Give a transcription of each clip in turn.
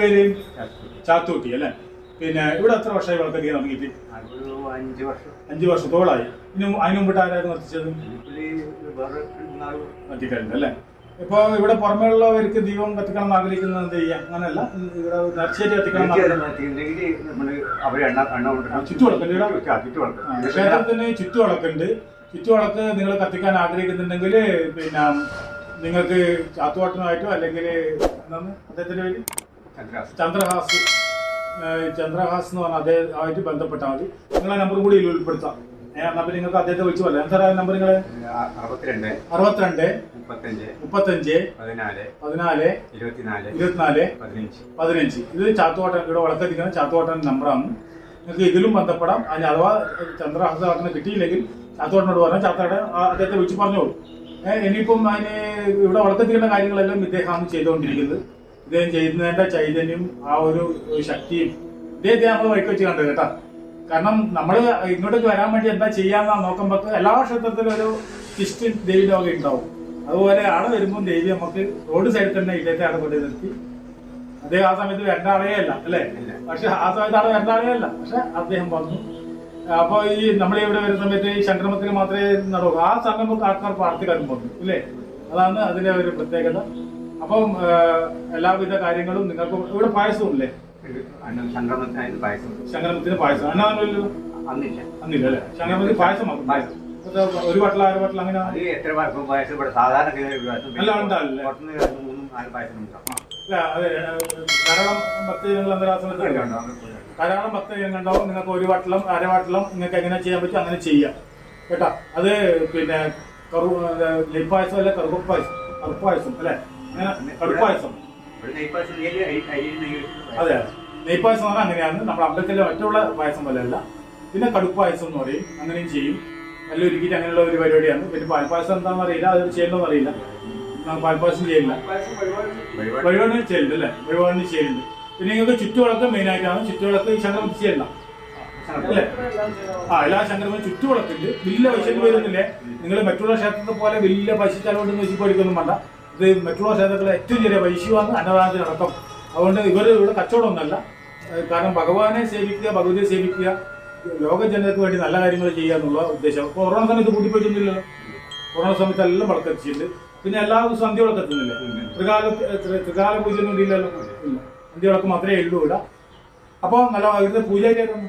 പേര് ചാത്തൂട്ടി അല്ലേ? പിന്നെ ഇവിടെ എത്ര വർഷമായി വിളക്കത്തിക്കാൻ തുടങ്ങിയിട്ട് അഞ്ച് വർഷം. അഞ്ചു വർഷത്തോളായി ഇനി അതിന് മുമ്പിട്ട് ആരായിരുന്നു നാല് കത്തിക്കഴിഞ്ഞു അല്ലേ? ഇപ്പൊ ഇവിടെ പുറമേയുള്ളവർക്ക് ദീപം കത്തിക്കണം എന്ന് ആഗ്രഹിക്കുന്നത് എന്ത് ചെയ്യാം? അങ്ങനല്ല ഇവിടെ നർച്ചേരി കത്തിക്കണം ക്ഷേത്രത്തിന് ചുറ്റുവിളക്കുണ്ട് ചുറ്റുവിളക്ക് നിങ്ങൾ കത്തിക്കാൻ ആഗ്രഹിക്കുന്നുണ്ടെങ്കിൽ പിന്നെ നിങ്ങൾക്ക് ചാത്തുവാട്ടനുമായിട്ടോ അല്ലെങ്കിൽ എന്താണ് അദ്ദേഹത്തിന്റെ പേര്? ചന്ദ്രാസ്. ചന്ദ്രഹാസ്. ചന്ദ്രഹാസ് എന്ന് പറഞ്ഞാൽ അദ്ദേഹമായിട്ട് ബന്ധപ്പെട്ടാൽ മതി. നിങ്ങളെ നമ്പർ കൂടി ഇതിൽ ഉൾപ്പെടുത്താം. പിന്നെ നിങ്ങൾക്ക് അദ്ദേഹത്തെ വിളിച്ചു പോലെ എന്താ നമ്പർ നിങ്ങൾ? അറുപത്തിരണ്ട് അറുപത്തിരണ്ട് മുപ്പത്തഞ്ച് മുപ്പത്തഞ്ച് പതിനാല് പതിനാല് ഇരുപത്തിനാല് ഇരുപത്തിനാല് പതിനഞ്ച്. പതിനഞ്ച്. ഇത് ചാത്തുവാട്ടൻ ഇവിടെ വളർത്തിരിക്കുന്ന ചാത്തുവാട്ടൻ നമ്പറാണ് നിങ്ങൾക്ക് ഇതിലും ബന്ധപ്പെടാം. അതിന് അഥവാ ചന്ദ്രഹാസത്തിന് കിട്ടിയില്ലെങ്കിൽ ചാത്തുവാട്ടനോട് പറഞ്ഞാൽ ചാത്തയുടെ അദ്ദേഹത്തെ വിളിച്ചു പറഞ്ഞോളൂ. ഇനിയിപ്പം അതിന് ഇവിടെ വളർത്തിരിക്കുന്ന കാര്യങ്ങളെല്ലാം ഇദ്ദേഹമാണ് ചെയ്തുകൊണ്ടിരിക്കുന്നത്. ഇദ്ദേഹം ചെയ്യുന്നതിന്റെ ചൈതന്യം ആ ഒരു ശക്തിയും ഇദ്ദേഹത്തെ നമ്മൾ വഴിക്ക് വെച്ച് കണ്ടത് കേട്ടോ. കാരണം നമ്മൾ ഇങ്ങോട്ടേക്ക് വരാൻ വേണ്ടി എന്താ ചെയ്യാന്നാ നോക്കുമ്പോൾ എല്ലാ ക്ഷേത്രത്തിലും ഒരു ക്രിസ്ത്യൻ ദേവിലോകം ഉണ്ടാവും. അതുപോലെ ആൾ വരുമ്പോൾ ദേവി നമുക്ക് റോഡ് സൈഡിൽ തന്നെ ഇദ്ദേഹത്തെ ആളെ കൊണ്ടു നിർത്തി. അദ്ദേഹം ആ സമയത്ത് വരേണ്ട ആളേ അല്ല അല്ലേ. പക്ഷെ ആ സമയത്ത് ആളെ വരേണ്ട ആളേ അല്ല. പക്ഷെ അദ്ദേഹം വന്നു. അപ്പൊ ഈ നമ്മൾ ഇവിടെ വരുന്ന സമയത്ത് ഈ സംക്രമത്തിന് മാത്രമേ നടക്കൂ ആ സംക്രമത്തിൽ ആൾക്കാർ പ്രാർത്ഥിക്കാനും വന്നു അല്ലേ? അതാണ് അതിന്റെ ഒരു പ്രത്യേകത. അപ്പം എല്ലാവിധ കാര്യങ്ങളും നിങ്ങൾക്ക് ഇവിടെ പായസവും ഇല്ലേ ശങ്കരമത്തിന് പായസം. ശങ്കരമത്തിന് പായസം. അന്നാണല്ലോ അന്നില്ല. അന്നില്ല അല്ലേ? ശങ്കരമത്തിന് പായസം പായസം. ഒരു വട്ടല ആറ് വട്ടല അങ്ങനെ? എത്ര പായസം പായസം? ഇവിടെ സാധാരണ അല്ല, ഉണ്ടാവില്ല. പുറത്തുനിന്ന് മൂന്നും നാല് പായസം ഉണ്ടാവും ധാരാളം ഭക്തജനങ്ങൾ അന്തരാസനത്തിൽ ധാരാളം ഭക്തജനങ്ങൾ ഉണ്ടാവും. നിങ്ങൾക്ക് ഒരു വട്ടളം അര വട്ടലും നിങ്ങൾക്ക് എങ്ങനെ ചെയ്യാൻ പറ്റും അങ്ങനെ ചെയ്യാം. കേട്ടാ? അത് പിന്നെ കറു നെയ്പായസം അല്ലെ? കറുപ്പ് പായസം. കറുപ്പ് പായസം അല്ലെ? കടുപ്പായസം അതെ. നെയ്പ്പായസം എന്ന് പറഞ്ഞാൽ അങ്ങനെയാണ്. നമ്മുടെ അമ്പലത്തിലെ മറ്റുള്ള പായസം പോലെ അല്ല പിന്നെ കടുപ്പായസം എന്ന് പറയും. അങ്ങനെയും ചെയ്യും. നല്ല ഒരുക്കിയിട്ട് അങ്ങനെയുള്ള ഒരു പരിപാടിയാണ്. പിന്നെ പാൽപ്പായസം എന്താണെന്ന് അറിയില്ല. അത് ചെയ്യണമെന്ന് അറിയില്ല. പാൽപ്പായസം ചെയ്യില്ല. പരിപാടി വഴിപാടിന് ചെയ്യലുണ്ട് അല്ലേ? വഴിപാടിന് ചെയ്യലുണ്ട് പിന്നെ നിങ്ങൾക്ക് ചുറ്റുവിളക്ക് മെയിൻ ആയിട്ടാണ്. ചുറ്റുവിളക്ക് ശങ്കരം ചെയ്യല്ല അല്ലേ? ആ എല്ലാ ശങ്കരമതി ചുറ്റുവിളക്കുണ്ട് വലിയ പശുവിന് വരുന്നില്ലേ? നിങ്ങൾ മറ്റുള്ള ക്ഷേത്രത്തെ പോലെ വലിയ പൈസ ചെലവുണ്ടെന്ന് വെച്ച് പഠിക്കൊന്നും വേണ്ട. ഇത് മറ്റുള്ള ക്ഷേത്രത്തിലെ ഏറ്റവും ചെറിയ പൈസയാണ് അന്നദാനത്തിനടക്കം. അതുകൊണ്ട് ഇവർ ഇവിടെ കച്ചവടമൊന്നുമല്ല. കാരണം ഭഗവാനെ സേവിക്കുക ഭഗവതിയെ സേവിക്കുക ലോക ജനതയ്ക്ക് വേണ്ടി നല്ല കാര്യങ്ങൾ ചെയ്യുക എന്നുള്ള ഉദ്ദേശം. കൊറോണ സമയത്ത് കൂട്ടിപ്പോയിട്ടൊന്നുമില്ലല്ലോ കൊറോണ സമയത്ത് എല്ലാം വിളക്കെത്തിച്ചിട്ടുണ്ട് പിന്നെ എല്ലാ ദിവസവും അന്ത്യ വിളക്കെത്തുന്നില്ലേ ത്രികാല ത്രി- ത്രികാല പൂജ ഒന്നും ഇല്ലല്ലോ. ഇല്ല. അന്ത്യ വിളക്ക് മാത്രമേ ഉള്ളൂ ഇവിടെ. അപ്പോൾ നല്ല ഇവിടുത്തെ പൂജാരിയായിരുന്നു.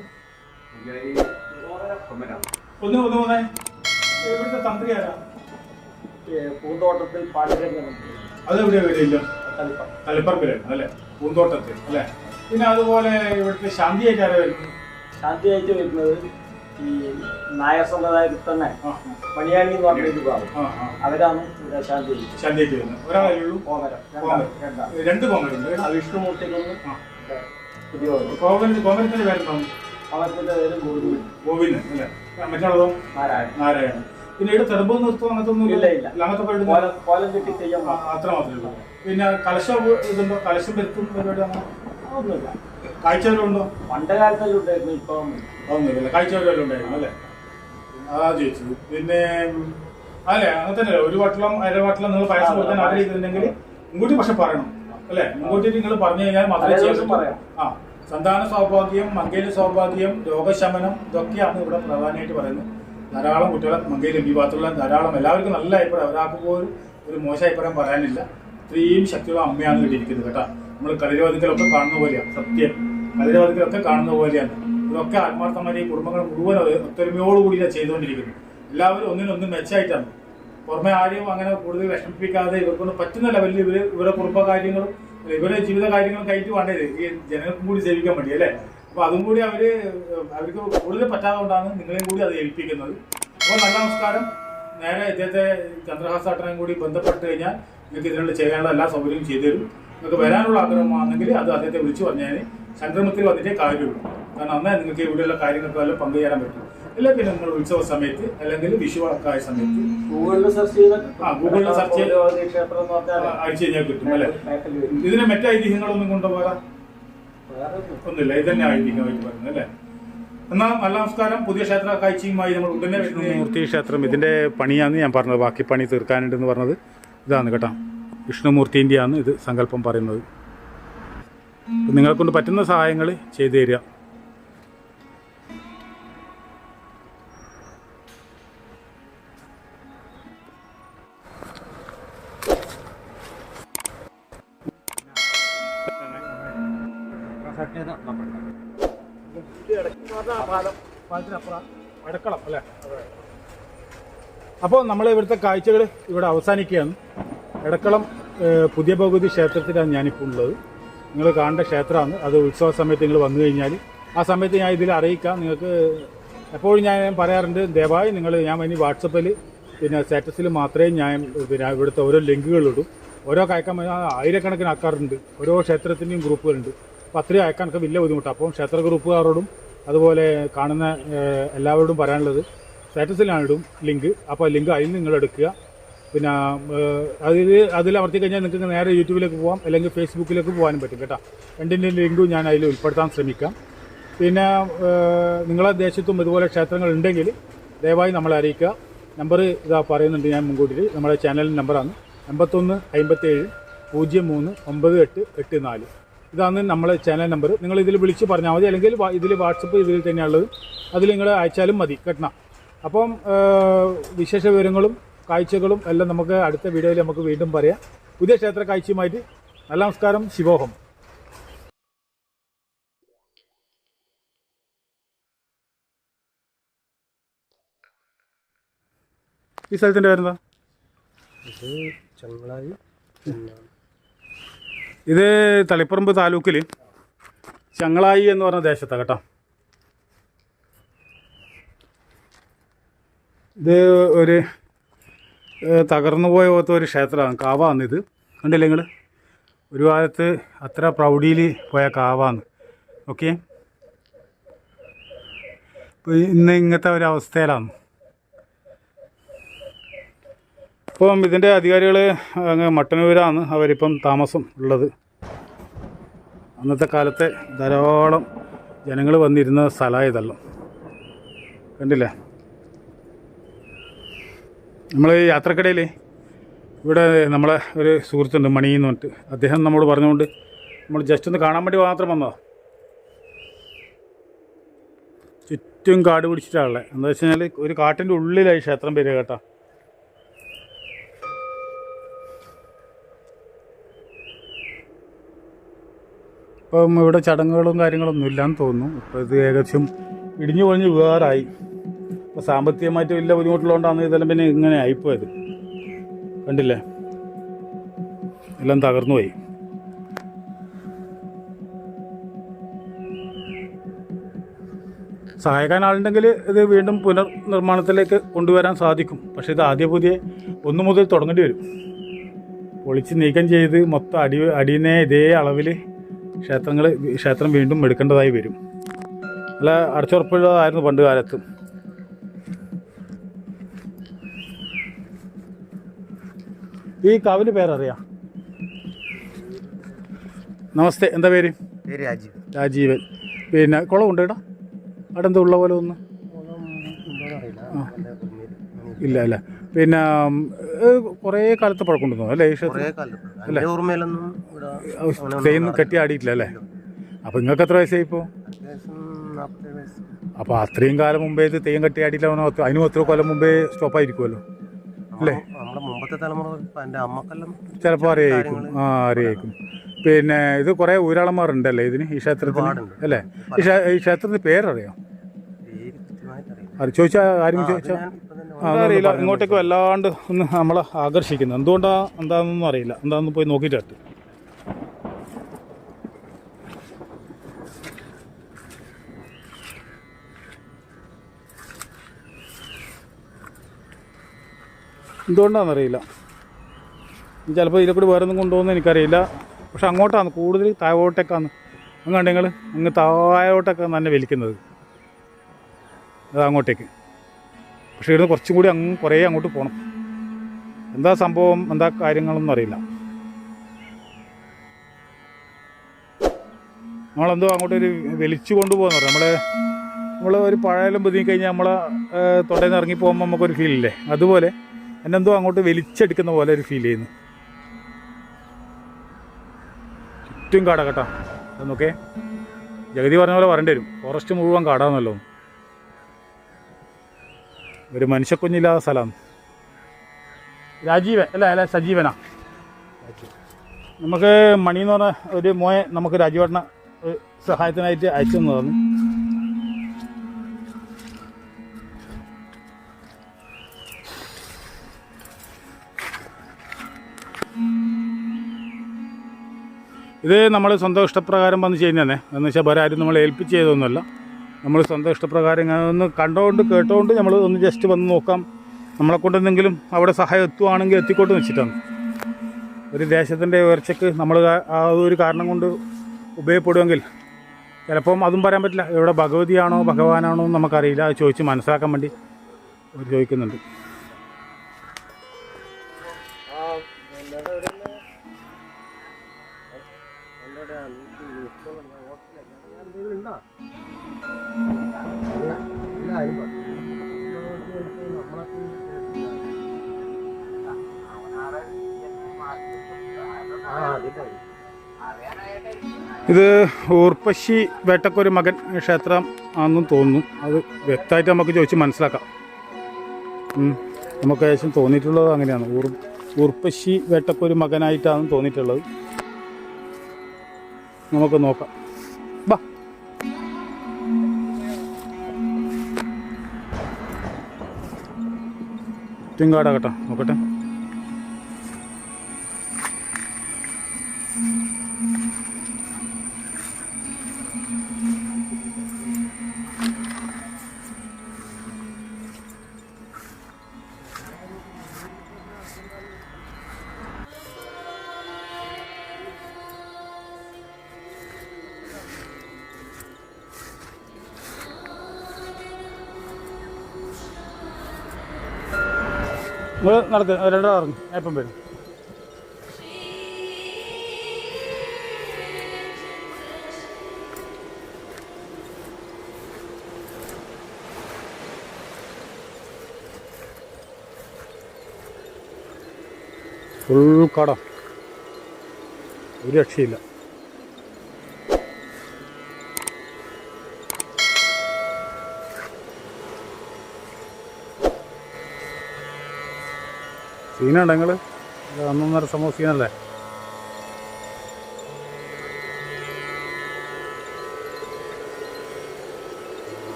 ഒന്ന് ഒന്ന് മൂന്നേ ഇവിടുത്തെ തന്ത്രി ആരാ? പൂന്തോട്ടത്തിൽ പാട്ടുരംഗം അത് എവിടെയാ വരില്ല കളിപ്പം തലപ്പറമ്പിലാണ് അല്ലേ പൂന്തോട്ടത്തിൽ അല്ലേ? പിന്നെ അതുപോലെ ഇവിടുത്തെ ശാന്തിയായിട്ട് ആരാ വരുന്നത്? ശാന്തിയായിട്ട് വരുന്നത് ഈ നായർ സമ്പ്രദായത്തിൽ തന്നെ ആ. മണിയാണി എന്ന് പറഞ്ഞ ഒരു അവരാണ് ശാന്തി. ശാന്തിയായിട്ട് വരുന്നത്. കോമരം. രണ്ടാം രണ്ടാം രണ്ട് കോമരുണ്ട് വിഷ്ണുമൂർത്തിക്കൊന്നും കോമരത്തിന് കോമരത്തിന്റെ പേരെന്താണ്? കോമരത്തിന്റെ പേര് ഗോവിന്ദൻ. ഗോവിന്ദൻ അല്ലേ? മറ്റുള്ളതോ നാരായണൻ. നാരായണൻ. പിന്നെ ഇവിടെ തെറുമ്പ് നിർത്തും അങ്ങനത്തെ ഒന്നും ഇല്ല, ഇല്ല. അങ്ങനത്തെ പരിപാടി അത്ര മാത്രമേ ഉള്ളൂ. പിന്നെ കലശം ഇതുണ്ടോ? കലശം വരുത്തും പരിപാടി അങ്ങനെ ഒന്നുമില്ല കാഴ്ചവരുണ്ടോ? പണ്ട് കാലത്തെല്ലാം ഇപ്പം ഒന്നുമില്ല കാഴ്ചവരുണ്ടായിരുന്നു അല്ലേ? ആ ചോദിച്ചത് പിന്നെ അല്ലെ അങ്ങനെ തന്നെ. ഒരു വട്ടളം അര വട്ടളം നിങ്ങൾ പായസം കൊടുക്കാൻ ആഗ്രഹിക്കുന്നുണ്ടെങ്കിൽ ഇങ്ങോട്ട് പക്ഷെ പറയണം അല്ലെ? ഇങ്ങോട്ട് നിങ്ങൾ പറഞ്ഞു കഴിഞ്ഞാൽ മാത്രമേ തലേ ചെയ്യാൻ. ആ. സന്താന സൗഭാഗ്യം മങ്കേലി സൗഭാഗ്യം രോഗശമനം ഇതൊക്കെയാണ് ഇവിടെ പ്രധാനമായിട്ട് പറയുന്നത്. ധാരാളം കുട്ടികളെ മങ്കയിലും ഈ പാത്രമുള്ള ധാരാളം എല്ലാവർക്കും നല്ല അഭിപ്രായം. ഒരാൾക്ക് പോലും ഒരു മോശം അഭിപ്രായം പറയാനില്ല. ഇത്രയും ശക്തിയുള്ള അമ്മയാണ് കിട്ടിയിരിക്കുന്നത് കേട്ടോ. നമ്മൾ കളിരവാദികളൊക്കെ കാണുന്ന പോലെയാണ് സത്യം. കളിരവാദികളൊക്കെ കാണുന്ന പോലെയാണ്. ഇതൊക്കെ ആത്മാർത്ഥമായി കുടുംബങ്ങൾ മുഴുവൻ ഒത്തൊരുമയോടുകൂടിയാണ് ചെയ്തുകൊണ്ടിരിക്കുന്നത്. എല്ലാവരും ഒന്നിനൊന്നും മെച്ചമായിട്ടാണ് പുറമെ ആരെയും അങ്ങനെ കൂടുതൽ വിഷമിപ്പിക്കാതെ ഇവർക്കൊന്നും പറ്റുന്ന ലെവലിൽ ഇവർ ഇവരുടെ കുടുംബ കാര്യങ്ങളും ഇവരുടെ ജീവിത കാര്യങ്ങളും വേണ്ടത് ഈ ജനങ്ങൾക്കും കൂടി സേവിക്കാൻ വേണ്ടി അല്ലേ? അപ്പൊ അതും കൂടി അവർ അവർക്ക് കൂടുതൽ പറ്റാത്തതുകൊണ്ടാണ് നിങ്ങളെയും കൂടി അത് ഏൽപ്പിക്കുന്നത്. അപ്പോൾ നല്ല നമസ്കാരം. നേരെ ഇദ്ദേഹത്തെ ചന്ദ്രഹാസാട്ടനെയും കൂടി ബന്ധപ്പെട്ട് കഴിഞ്ഞാൽ നിങ്ങൾക്ക് ഇതിനുള്ള ചെയ്യാനുള്ള എല്ലാ സൗകര്യവും ചെയ്തു തരും. നിങ്ങൾക്ക് വരാനുള്ള ആഗ്രഹമാണെങ്കിൽ അത് അദ്ദേഹത്തെ വിളിച്ചു പറഞ്ഞാൽ സംക്രമത്തിൽ വന്നിട്ടേ കാര്യമുള്ളൂ. കാരണം അന്നേ നിങ്ങൾക്ക് ഇവിടെയുള്ള കാര്യങ്ങൾക്ക് കാര്യങ്ങൾക്കെല്ലാം പങ്കുചേരാൻ പറ്റും. അല്ലെങ്കിൽ പിന്നെ നിങ്ങൾ ഉത്സവ സമയത്ത് അല്ലെങ്കിൽ വിഷു ആയ സമയത്ത് ഗൂഗിളിൽ സെർച്ച് ചെയ്താൽ ആ, ഗൂഗിളിൽ സെർച്ച് ചെയ്ത് അയച്ചു കഴിഞ്ഞാൽ കിട്ടും അല്ലേ? ഇതിന് മറ്റു ഐതിഹ്യങ്ങളൊന്നും കൊണ്ടുപോകാം. ഒന്നുമില്ല. ഇത് തന്നെ പറയുന്നത് അല്ലേ? എന്നാൽ നല്ല നമസ്കാരം. പുതിയ ക്ഷേത്ര കാഴ്ചയുമായി നമ്മൾ ഉടനെ വിഷ്ണുമൂർത്തി ക്ഷേത്രം. ഇതിന്റെ പണിയാന്ന് ഞാൻ പറഞ്ഞത്. ബാക്കി പണി തീർക്കാനുണ്ടെന്ന് പറഞ്ഞത് ഇതാണ് കേട്ടോ. വിഷ്ണുമൂർത്തിന്റെയാണ് ഇത് സങ്കല്പം പറയുന്നത്. നിങ്ങളെ കൊണ്ട് പറ്റുന്ന സഹായങ്ങൾ ചെയ്തു തരിക. വടക്കളം അല്ലേ അപ്പോൾ നമ്മൾ ഇവിടുത്തെ കാഴ്ചകൾ ഇവിടെ അവസാനിക്കുകയാണ്. എടക്കളം പുതിയ ഭഗവതി ക്ഷേത്രത്തിലാണ് ഞാനിപ്പോൾ ഉള്ളത്. നിങ്ങൾ കാണേണ്ട ക്ഷേത്രമാണ്. അത് ഉത്സവ സമയത്ത് നിങ്ങൾ വന്നു കഴിഞ്ഞാൽ ആ സമയത്ത് ഞാൻ ഇതിൽ അറിയിക്കാം. നിങ്ങൾക്ക് എപ്പോഴും ഞാൻ പറയാറുണ്ട് ദയവായി നിങ്ങൾ ഞാൻ ഇനി വാട്സപ്പിൽ പിന്നെ സ്റ്റാറ്റസിൽ മാത്രമേ ഞാൻ പിന്നെ ഇവിടുത്തെ ഓരോ ലിങ്കുകളിടും. ഓരോ അയക്കാൻ ആയിരക്കണക്കിന് ആൾക്കാരുണ്ട്. ഓരോ ക്ഷേത്രത്തിന്റെയും ഗ്രൂപ്പുകളുണ്ട്. അത്രയും അയക്കാനൊക്കെ വലിയ ബുദ്ധിമുട്ടാണ് അപ്പം ക്ഷേത്ര ഗ്രൂപ്പുകാരോടും അതുപോലെ കാണുന്ന എല്ലാവരോടും പറയാനുള്ളത് സ്റ്റാറ്റസിലാണ് ഇടും ലിങ്ക്. അപ്പോൾ ലിങ്ക് അതിൽ നിങ്ങൾ എടുക്കുക. പിന്നെ അതിൽ അതിൽ അമർത്തി കഴിഞ്ഞാൽ നിങ്ങൾക്ക് നേരെ യൂട്യൂബിലേക്ക് പോകാം അല്ലെങ്കിൽ ഫേസ്ബുക്കിലേക്ക് പോകാനും പറ്റും കേട്ടോ. രണ്ടിന്റെ ലിങ്കും ഞാൻ അതിൽ ഉൾപ്പെടുത്താൻ ശ്രമിക്കാം. പിന്നെ നിങ്ങളെ ദേശത്തും ഇതുപോലെ ക്ഷേത്രങ്ങൾ ഉണ്ടെങ്കിൽ ദയവായി നമ്മളെ അറിയിക്കുക. നമ്പർ ഇതാ പറയുന്നുണ്ട് ഞാൻ മുൻകൂട്ടി നമ്മുടെ ചാനലിന്റെ നമ്പറാണ്. എൺപത്തൊന്ന് അമ്പത്തേഴ് പൂജ്യം മൂന്ന് ഒമ്പത് എട്ട് എട്ട് നാല്. ഇതാണ് നമ്മളെ ചാനൽ നമ്പർ നിങ്ങൾ ഇതിൽ വിളിച്ച് പറഞ്ഞാൽ മതി. അല്ലെങ്കിൽ ഇതിൽ വാട്സപ്പ് ഇതിൽ തന്നെയുള്ളത് അതിൽ നിങ്ങൾ അയച്ചാലും മതി. കേട്ടണം? അപ്പം വിശേഷ വിവരങ്ങളും കാഴ്ചകളും എല്ലാം നമുക്ക് അടുത്ത വീഡിയോയിൽ നമുക്ക് വീണ്ടും പറയാം. പുതിയ ക്ഷേത്ര കാഴ്ചയുമായിട്ട് നല്ല നമസ്കാരം. ശിവോഹം. ഈ സ്ഥലത്തിന്റെ പേരെന്താ? ചങ്ങളായി ഇത് തളിപ്പറമ്പ് താലൂക്കിൽ ചങ്ങളായി എന്ന് പറഞ്ഞ ദേശത്താണ് കേട്ടോ. ഇത് ഒരു തകർന്നു പോയ പോലത്തെ ഒരു ക്ഷേത്രമാണ് കാവാന്ന് ഇത്. കണ്ടില്ലേ നിങ്ങൾ ഒരു കാലത്ത് അത്ര പ്രൗഢിയിൽ പോയ കാവാന്ന്. ഓക്കെ? ഇന്ന് ഇങ്ങനത്തെ ഒരു അവസ്ഥയിലാണ്. ഇപ്പം ഇതിന്റെ അധികാരികൾ അങ്ങ് മട്ടന്നൂരാണ്. അവരിപ്പം താമസം ഉള്ളത്. അന്നത്തെ കാലത്തെ ധാരാളം ജനങ്ങൾ വന്നിരുന്ന സ്ഥലമായതല്ല കണ്ടില്ലേ? നമ്മൾ യാത്രക്കിടയിൽ ഇവിടെ നമ്മളെ ഒരു സുഹൃത്തുണ്ട് മണി എന്ന് പറഞ്ഞിട്ട്. അദ്ദേഹം നമ്മോട് പറഞ്ഞുകൊണ്ട് നമ്മൾ ജസ്റ്റ് ഒന്ന് കാണാൻ വേണ്ടി മാത്രം വന്നതാണ് ചുറ്റും കാട് പിടിച്ചിട്ടാണുള്ളത് എന്താ വെച്ച് കഴിഞ്ഞാൽ ഒരു കാട്ടിന്റെ ഉള്ളിലായി ക്ഷേത്രം വരിക കേട്ടോ. ഇപ്പം ഇവിടെ ചടങ്ങുകളും കാര്യങ്ങളൊന്നും ഇല്ലാന്ന് തോന്നുന്നു. ഇപ്പോൾ ഇത് ഏകദേശം ഇടിഞ്ഞു പൊളിഞ്ഞ് വേറായി ഇപ്പോൾ സാമ്പത്തികമായിട്ട് വലിയ ബുദ്ധിമുട്ടുള്ളതുകൊണ്ടാണ് ഇതെല്ലാം പിന്നെ ഇങ്ങനെ ആയിപ്പോയത്. കണ്ടില്ലേ? എല്ലാം തകർന്നു പോയി. സഹായിക്കാൻ ആളുണ്ടെങ്കിൽ ഇത് വീണ്ടും പുനർനിർമ്മാണത്തിലേക്ക് കൊണ്ടുവരാൻ സാധിക്കും. പക്ഷേ ഇത് ആദ്യ പുതിയ ഒന്നു മുതൽ തുടങ്ങേണ്ടി വരും. പൊളിച്ച് നീക്കം ചെയ്ത് മൊത്തം അടി അടിയനെ ഇതേ അളവിൽ ക്ഷേത്രങ്ങൾ ക്ഷേത്രം വീണ്ടും എടുക്കേണ്ടതായി വരും. നല്ല അടച്ചുറപ്പുള്ളതായിരുന്നു പണ്ട് കാലത്ത്. ഈ കാവിന്റെ പേരറിയാം? നമസ്തേ എന്താ പേര്? രാജീവ്. രാജീവൻ. പിന്നെ കുളമുണ്ട് കേട്ടോ അവിടെ എന്താ ഉള്ള പോലെ ഒന്ന്? ഇല്ല അല്ല പിന്നെ കുറേ കാലത്ത് പഴക്കമുണ്ടെന്നോ? അല്ലേ അല്ലേ? ഓർമ്മയിലൊന്നും ചെയ്യുന്ന കെട്ടി ആടിയിട്ടില്ല അല്ലേ? അപ്പോൾ നിങ്ങൾക്ക് എത്ര വയസ്സായി ഇപ്പോ? അപ്പോൾ അത്രയും കാലം മുമ്പേ ഇത് തെയ്യം കെട്ടിയാടിയിട്ടാണോ അതിനും എത്ര കൊല്ലം മുമ്പേ സ്റ്റോപ്പായിരിക്കുമല്ലോ അല്ലേ? ചിലപ്പോ മുമ്പത്തെ തലമുറ ഇപ്പം എന്റെ അമ്മക്കെല്ലാം ചിലപ്പോൾ അറിയായിരിക്കും. ആ അറിയായിരിക്കും. പിന്നെ ഇത് കുറേ ഊരാളന്മാരുണ്ടല്ലേ ഇതിന് ഈ ക്ഷേത്രത്തിന്. അല്ലേ? ഈ ക്ഷേ- ഈ ക്ഷേത്രത്തിന് പേരറിയോ? ചോദിച്ചാൽ ആരും ചോദിച്ചാൽ അറിയില്ല ഇങ്ങോട്ടേക്ക് വല്ലാണ്ട് ഒന്ന് നമ്മളെ ആകർഷിക്കുന്നത് എന്തുകൊണ്ടാണ് എന്താണെന്നൊന്നും അറിയില്ല. എന്താണെന്ന് പോയി നോക്കിയിട്ട് എന്തുകൊണ്ടാണെന്നറിയില്ല. ചിലപ്പോൾ ഇതിൽ കൂടി വേറെ ഒന്നും കൊണ്ടുപോകുന്ന എനിക്കറിയില്ല. പക്ഷെ അങ്ങോട്ടാണ് കൂടുതൽ താഴോട്ടേക്കാണ്. അങ്ങ് നിങ്ങൾ അങ്ങ് താഴോട്ടൊക്കെ തന്നെ വലിക്കുന്നത്. അത് അങ്ങോട്ടേക്ക്. പക്ഷേ ഇവിടുന്ന് കുറച്ചും കൂടി അങ്ങ് കുറേ അങ്ങോട്ട് പോകണം എന്താ സംഭവം? എന്താ കാര്യങ്ങളൊന്നും അറിയില്ല. നമ്മളെന്തോ അങ്ങോട്ടൊരു വലിച്ചു കൊണ്ടുപോകുന്ന പറയാം നമ്മളെ നമ്മൾ ഒരു പഴയലും കഴിഞ്ഞാൽ നമ്മളെ തൊണ്ടയിൽ നിന്ന് ഇറങ്ങി പോകുമ്പോൾ നമുക്കൊരു ഫീലില്ലേ അതുപോലെ എന്നെന്തോ അങ്ങോട്ട് വലിച്ചെടുക്കുന്ന പോലെ ഒരു ഫീൽ ചെയ്യുന്നു. ചുറ്റും കാട കേട്ടോ. അതൊന്നൊക്കെ ജഗതി പറഞ്ഞ പോലെ വരേണ്ടി വരും. ഫോറസ്റ്റ് മുഴുവൻ കാടാന്നല്ലോ. ഒരു മനുഷ്യക്കുഞ്ഞില്ലാത്ത സ്ഥലമാണ്. രാജീവൻ അല്ല അല്ല സജീവനാ. നമുക്ക് മണി എന്ന് പറഞ്ഞ ഒരു മോയെ നമുക്ക് രാജീവേട്ടന സഹായത്തിനായിട്ട് അയച്ചു തന്നതാണ്. ഇത് നമ്മൾ സ്വന്തം ഇഷ്ടപ്രകാരം വന്ന് ചെയ്യുന്നതന്നെ. എന്ന് വെച്ചാൽ വേറെ ആരും നമ്മളെ ഏൽപ്പിച്ച് ചെയ്തൊന്നുമല്ല നമ്മൾ സ്വന്തം ഇഷ്ടപ്രകാരം ഒന്ന് കണ്ടുകൊണ്ട് കേട്ടുകൊണ്ട് നമ്മൾ ഒന്ന് ജസ്റ്റ് വന്ന് നോക്കാം. നമ്മളെ കൊണ്ടെന്തെങ്കിലും അവിടെ സഹായം എത്തുവാണെങ്കിൽ എത്തിക്കോട്ട് വെച്ചിട്ടാണ്. ഒരു ദേശത്തിന്റെ ഉയർച്ചയ്ക്ക് നമ്മൾ ആ ഒരു കാരണം കൊണ്ട് ഉപയോഗപ്പെടുമെങ്കിൽ ചിലപ്പം അതും പറയാൻ പറ്റില്ല. ഇവിടെ ഭഗവതിയാണോ ഭഗവാനാണോ എന്ന് നമുക്കറിയില്ല. അത് ചോദിച്ച് മനസ്സിലാക്കാൻ വേണ്ടി അവർ ചോദിക്കുന്നുണ്ട്. ഇത് ഊർപ്പശി വേട്ടക്കൊരു മകൻ ക്ഷേത്രം ആണെന്നും തോന്നുന്നു. അത് വ്യക്തമായിട്ട് നമുക്ക് ചോദിച്ച് മനസ്സിലാക്കാം. നമുക്ക് ഏകദേശം തോന്നിയിട്ടുള്ളത് അങ്ങനെയാണ്. ഊർ ഊർപ്പശി വേട്ടക്കൊരു മകനായിട്ടാണ് തോന്നിയിട്ടുള്ളത്. നമുക്ക് നോക്കാം. ബാ. ടിങ്കാട കേട്ടോ. നോക്കട്ടെ. നിങ്ങൾ നടക്ക് രണ്ടാൾ ഇറങ്ങും എപ്പം വരും. ഫുൾ കട. ഒരു രക്ഷയില്ല. സീനുണ്ടോ നിങ്ങൾ അന്നൊന്നര സംഭവം സീനല്ലേ?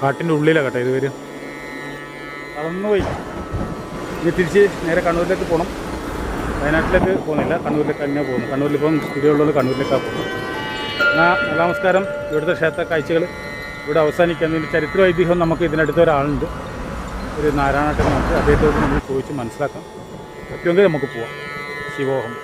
കാട്ടിന്റെ ഉള്ളിലാണ് കേട്ടോ ഇത് വരും. അതൊന്നുപോയി ഇനി തിരിച്ച് നേരെ കണ്ണൂരിലേക്ക് പോകണം വയനാട്ടിലേക്ക് പോകുന്നില്ല. കണ്ണൂരിലേക്ക് തന്നെ പോകുന്നു. കണ്ണൂരിൽ ഇപ്പം സ്ഥിതിയുള്ളത് കണ്ണൂരിലേക്കാണ് പോകുന്നത്. എന്നാൽ നമസ്കാരം. ഇവിടുത്തെ ക്ഷേത്ര കാഴ്ചകൾ ഇവിടെ അവസാനിക്കുന്നതിന്റെ ചരിത്ര ഐതിഹ്യം നമുക്ക് ഇതിനടുത്ത ഒരാളുണ്ട്. ഒരു നാരായണട്ടൻ നമുക്ക് അദ്ദേഹത്തോട് നമ്മൾ ചോദിച്ച് മനസ്സിലാക്കാം. പറ്റുമെങ്കിൽ നമുക്ക് പോവാം ശിവോഹം